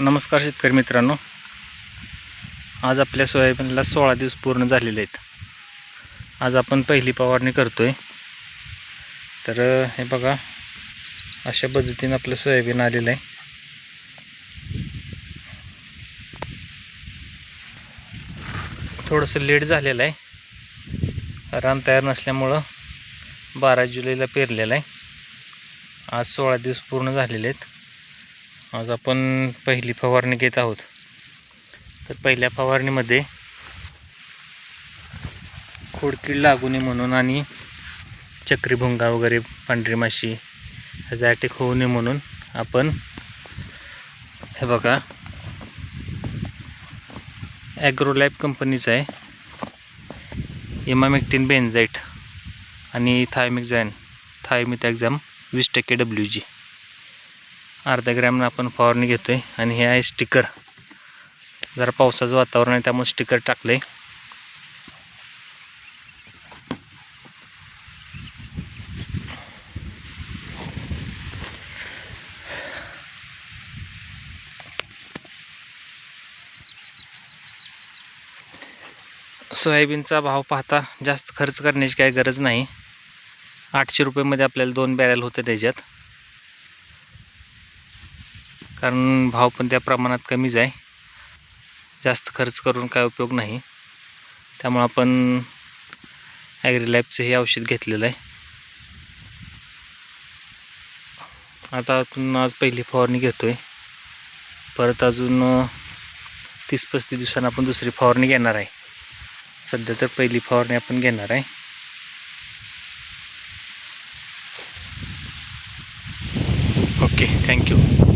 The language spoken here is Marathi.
नमस्कार शेतकरी मित्रांनो. आज आपल्या सोयाबीनला सोळा दिवस पूर्ण झालेले आहेत. आज आपण पहिली फवारणी करतो आहे तर हे बघा अशा पद्धतीनं आपलं सोयाबीन आलेलं आहे. थोडंसं लेट झालेलं आहे. रान तयार नसल्यामुळं बारा जुलैला पेरलेलं आहे. आज सोळा दिवस पूर्ण झालेले आहेत. आज आपण पहिली फवारणी घेत आहोत. तर पहिल्या फवारणीमध्ये खोडकीड लागू नये म्हणून आणि चक्रीभुंगा वगैरे पांढरी माशी ह्याचा अटॅक होऊ नये म्हणून आपण हे बघा. ॲग्रोलॅब कंपनीचं आहे. इमामेक्टिन बेन्झाईट आणि थायमिक थायमिक्झॅन थायमिथॅक्झॅम वीस टक्के डब्ल्यू जी अर्धा ग्रॅमनं आपण फवारणी घेतो आहे आणि हे आहे स्टिकर. जरा पावसाचं वातावरण आहे त्यामुळे स्टिकर टाकलं आहे सोयाबीनचा भाव पाहता जास्त खर्च करण्याची काही गरज नाही. आठशे रुपयेमध्ये आपल्याला दोन बॅरल होते त्याच्यात. कारण भाव पण त्या प्रमाणात कमीच आहे. जास्त खर्च करून काय उपयोग नाही. त्यामुळं आपण ॲग्रिलॅबचं हे औषध घेतलेलं आहे. आता आपण आज पहिली फवारणी घेतो आहे परत अजून तीस पस्तीस दिवसांना आपण दुसरी फवारणी घेणार आहे. सध्या तर पहिली फवारणी आपण घेणार आहे. Okay thank you.